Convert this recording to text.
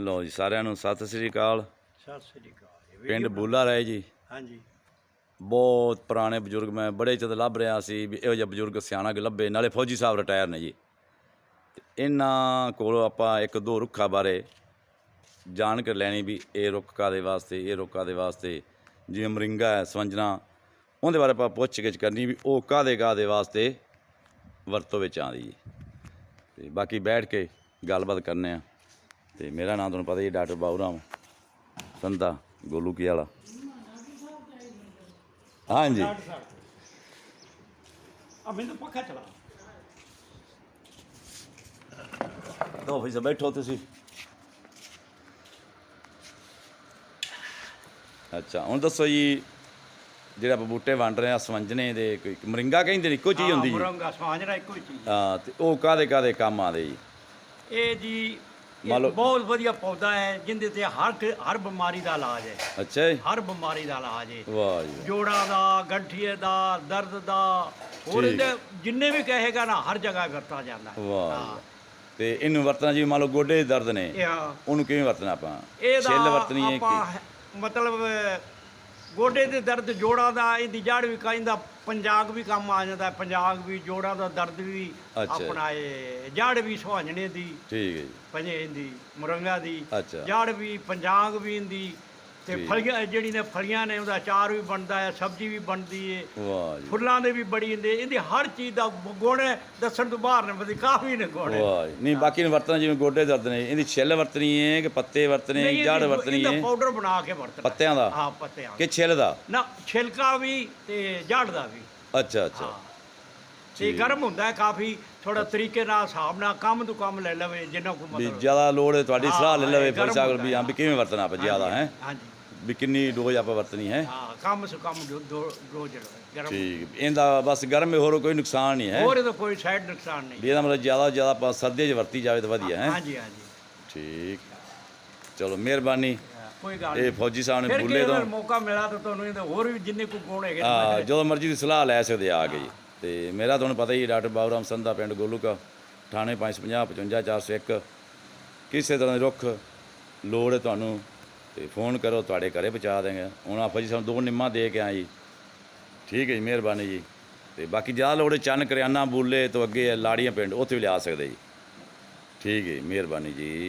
ਲਓ ਜੀ ਸਾਰਿਆਂ ਨੂੰ ਸਤਿ ਸ੍ਰੀ ਅਕਾਲ। ਸਤਿ ਸ੍ਰੀ ਅਕਾਲ ਜੀ। ਪਿੰਡ ਬੂਲਾ ਰਾਏ ਜੀ। ਹਾਂਜੀ। ਬਹੁਤ ਪੁਰਾਣੇ ਬਜ਼ੁਰਗ ਮੈਂ ਬੜੇ ਚਿਰ ਲੱਭ ਰਿਹਾ ਸੀ ਵੀ ਇਹੋ ਜਿਹਾ ਬਜ਼ੁਰਗ ਸਿਆਣਾ ਕਿ ਲੱਭੇ ਨਾਲੇ ਫੌਜੀ ਸਾਹਿਬ ਰਿਟਾਇਰ ਨੇ ਜੀ। ਤੇ ਇਹਨਾਂ ਕੋਲੋਂ ਆਪਾਂ ਇੱਕ ਦੋ ਰੁੱਖਾਂ ਬਾਰੇ ਜਾਣ ਕੇ ਲੈਣੀ ਵੀ ਇਹ ਰੁੱਖ ਕਾਦੇ ਵਾਸਤੇ ਇਹ ਰੁੱਖ ਕਾਦੇ ਵਾਸਤੇ ਜਿਵੇਂ ਮਰਿੰਗਾ ਹੈ ਸਵੰਜਨਾ ਉਹਦੇ ਬਾਰੇ ਆਪਾਂ ਪੁੱਛ ਗਿੱਛ ਕਰਨੀ ਵੀ ਉਹ ਕਾਦੇ ਕਾਦੇ ਵਾਸਤੇ ਵਰਤੋਂ ਵਿੱਚ ਆਉਂਦੀ ਹੈ ਤੇ ਬਾਕੀ ਬੈਠ ਕੇ ਗੱਲਬਾਤ ਕਰਨੇ ਆ। ਤੇ ਮੇਰਾ ਨਾਮ ਤੁਹਾਨੂੰ ਪਤਾ ਹੀ ਡਾਕਟਰ ਬਾਬੂ ਰਾਮ ਸੰਧਾ ਗੋਲੂ ਕੀ ਵਾਲਾ। ਹਾਂਜੀ। ਆ ਮੈਨੂੰ ਪੱਖਾ ਚਲਾ। ਦੋ ਫੀਸ ਬੈਠੋ ਤੁਸੀਂ। ਅੱਛਾ ਹੁਣ ਦੱਸੋ ਜੀ ਜਿਹੜਾ ਆਪਾਂ ਬੂਟੇ ਵੰਡ ਰਹੇ ਆ ਸਵੰਜਨੇ ਦੇ ਕੋਈ ਮਰਿੰਗਾ ਕਹਿੰਦੇ ਨੇ ਇੱਕੋ ਚੀਜ਼ ਹੁੰਦੀ ਜੀ? ਮਰੰਗਾ ਸਵਾਂਜਰਾ ਇੱਕੋ ਹੀ ਚੀਜ਼। ਹਾਂ ਤੇ ਉਹ ਕਾਦੇ ਕਾਦੇ ਕੰਮ ਆਦੇ ਜੀ? ਇਹ ਜੀ ਮੰਨ ਲਓ- ਬਹੁਤ ਵਧੀਆ ਪੌਦਾ ਹੈ ਜਿੰਦੇ ਤੇ ਹਰ ਹਰ ਬਿਮਾਰੀ ਦਾ ਇਲਾਜ ਹੈ। ਅੱਛਾ ਜੀ। ਹਰ ਬਿਮਾਰੀ ਦਾ ਇਲਾਜ ਹੈ। ਵਾਹ ਜੀ ਜੋੜਾਂ ਦਾ ਗੰਠੀਏ ਦਾ ਦਰਦ ਦਾ ਹੋਰ। ਇਹਦੇ ਜਿੰਨੇ ਵੀ ਕਹੇਗਾ ਨਾ ਹਰ ਜਗ੍ਹਾ ਵਰਤਾ ਜਾਂਦਾ। ਵਾਹ। ਤੇ ਇਹਨੂੰ ਵਰਤਣਾ ਜੀ ਮੰਨ ਲਓ ਗੋਡੇ ਦੇ ਦਰਦ ਨੇ ਉਹਨੂੰ ਕਿਵੇਂ ਵਰਤਣਾ ਆਪਾਂ? ਛਿੱਲ ਵਰਤਣੀ ਹੈ ਕਿ ਮਤਲਬ ਗੋਡੇ ਦੇ ਦਰਦ ਜੋੜਾਂ ਦਾ ਇਹਦੀ ਜੜ ਵੀ ਕਹਿੰਦਾ ਪੰਜਾਬ ਵੀ ਕੰਮ ਆ ਜਾਂਦਾ ਹੈ, ਪੰਜਾਬ ਵੀ ਜੋੜਾਂ ਦਾ ਦਰਦ ਵੀ ਅੱਛਾ। ਆਪਣਾ ਇਹ ਜੜ ਵੀ ਸੁਹਾਜਣੇ ਦੀ ਠੀਕ ਹੈ ਜੀ ਪੰਜੇ ਦੀ ਮੁਰੰਗਾ ਦੀ ਅੱਛਾ। ਜੜ ਵੀ ਪੰਜਾਗ ਵੀ ਦੀ ਤੇ। ਫਲੀਆਂ ਜਿਹੜੀ ਨੇ ਫਲੀਆਂ ਨੇ ਉਹਦਾ ਅਚਾਰ ਵੀ ਬਣਦਾ ਹੈ ਸਬਜ਼ੀ ਵੀ ਬਣਦੀ ਹੈ ਵਾਹ ਜੀ। ਫੁੱਲਾਂ ਦੇ ਵੀ ਬੜੀ ਹੁੰਦੇ। ਇਹਦੀ ਹਰ ਚੀਜ਼ ਦਾ ਗੁਣ ਹੈ, ਦੱਸਣ ਤੋਂ ਬਾਹਰ ਨੇ ਬਦੀ ਕਾਫੀ ਨੇ ਗੁਣ ਹੈ। ਵਾਹ ਜੀ। ਨਹੀਂ ਬਾਕੀ ਨੂੰ ਵਰਤਣਾ ਜਿਵੇਂ ਗੋਡੇ ਦਰਦ ਨੇ ਇਹਦੀ ਛਿੱਲ ਵਰਤਣੀ ਹੈ ਕਿ ਪੱਤੇ ਵਰਤਣੇ ਜੜ ਵਰਤਣੀ ਇਹਦਾ ਹੈ ਪਾਊਡਰ ਬਣਾ ਕੇ ਵਰਤਣਾ। ਪੱਤਿਆਂ ਦਾ? ਹਾਂ ਪੱਤਿਆਂ ਕਿ ਛਿੱਲ ਦਾ? ਨਾ ਛਿਲਕਾ ਵੀ ਤੇ ਜੜ ਦਾ ਵੀ। ਅੱਛਾ ਅੱਛਾ। ਤੇ ਗਰਮ ਹੁੰਦਾ ਹੈ ਕਾਫੀ ਥੋੜਾ ਤਰੀਕੇ ਨਾਲ ਹਿਸਾਬ ਨਾਲ ਕੰਮ ਤੋਂ ਕੰਮ ਲੈ ਲਵੇ ਜਿੰਨਾ ਕੋ ਵੀ ਮਤਲਬ ਜ਼ਿਆਦਾ ਲੋੜ ਹੈ ਤੁਹਾਡੀ ਸਲਾਹ ਲੈ ਲਵੇ ਫਲਸਾਗਰ ਹੁੰਦਾ ਵੀ ਹਾਂ ਵੀ ਕਿਵੇਂ ਵਰਤਣਾ ਆਪਾਂ ਜ਼ਿਆਦਾ ਹੈ? ਹਾਂਜੀ। ਵੀ ਕਿੰਨੀ ਡੋਜ਼ ਆਪਾਂ ਵਰਤਣੀ ਹੈ? ਹਾਂ ਕੰਮ ਸੇ ਕੰਮ ਦੋ ਗਰਮ। ਠੀਕ ਇਹਦਾ ਬਸ ਗਰਮ ਹੋਰ ਕੋਈ ਨੁਕਸਾਨ ਨਹੀਂ ਹੈ? ਹੋਰ ਇਹਦਾ ਕੋਈ ਸਾਈਡ ਨੁਕਸਾਨ ਨਹੀਂ। ਵੀ ਇਹਦਾ ਮਤਲਬ ਜ਼ਿਆਦਾ ਤੋਂ ਜ਼ਿਆਦਾ ਆਪਾਂ ਸਰਦੀਆਂ 'ਚ ਵਰਤੀ ਜਾਵੇ ਤਾਂ ਵਧੀਆ ਹੈ? ਹਾਂਜੀ ਹਾਂਜੀ। ਠੀਕ। ਚਲੋ ਮਿਹਰਬਾਨੀ। ਕੋਈ ਗੱਲ ਇਹ ਨਹੀਂ। ਫੌਜੀ ਸਾਹਿਬ ਨੇ ਫਿਰ ਬੁੱਲੇ ਤੋਂ ਮੌਕਾ ਮਿਲਾ ਤਾਂ ਤੁਹਾਨੂੰ ਇਹਦੇ ਹੋਰ ਵੀ ਜਿੰਨੇ ਕੋ ਗੁਣ ਹੈਗੇ ਨੇ ਹਾਂ ਜਦੋਂ ਮਰਜ਼ੀ ਦੀ ਸਲਾਹ ਲੈ ਸਕਦੇ ਆ ਆ ਕੇ ਜੀ। ਤੇ ਮੇਰਾ ਤੁਹਾਨੂੰ ਪਤਾ ਹੀ ਹੈ, ਡਾਕਟਰ ਬਾਬੂਰਾਮ ਸੰਧਾ ਪਿੰਡ ਗੋਲੂਕਾ ਥਾਣੇ 550 55 401 ਕਿਸੇ ਤਰ੍ਹਾਂ ਦੀ ਰੁੱਖ ਲੋੜ ਹੈ ਤੁਹਾਨੂੰ ਤੇ ਫੋਨ ਕਰੋ ਤੁਹਾਡੇ ਘਰੇ ਪਹੁੰਚਾ ਦੇਂਗੇ ਹੁਣ ਆਪਾਂ ਜੀ ਸਾਨੂੰ ਦੋ ਨਿੰਮਾਂ ਦੇ ਕੇ ਆਏ ਜੀ। ਠੀਕ ਹੈ ਜੀ ਮਿਹਰਬਾਨੀ ਜੀ। ਤੇ ਬਾਕੀ ਜ਼ਿਆਦਾ ਲੋੜ ਚੰਨ ਕਰਿਆਨਾ ਬੂਲੇ ਤੋਂ ਅੱਗੇ ਹੈ ਲਾੜੀਆਂ ਪਿੰਡ ਉੱਥੇ ਵੀ ਲਿਆ ਸਕਦੇ ਜੀ। ਠੀਕ ਹੈ ਜੀ, ਮਿਹਰਬਾਨੀ ਜੀ।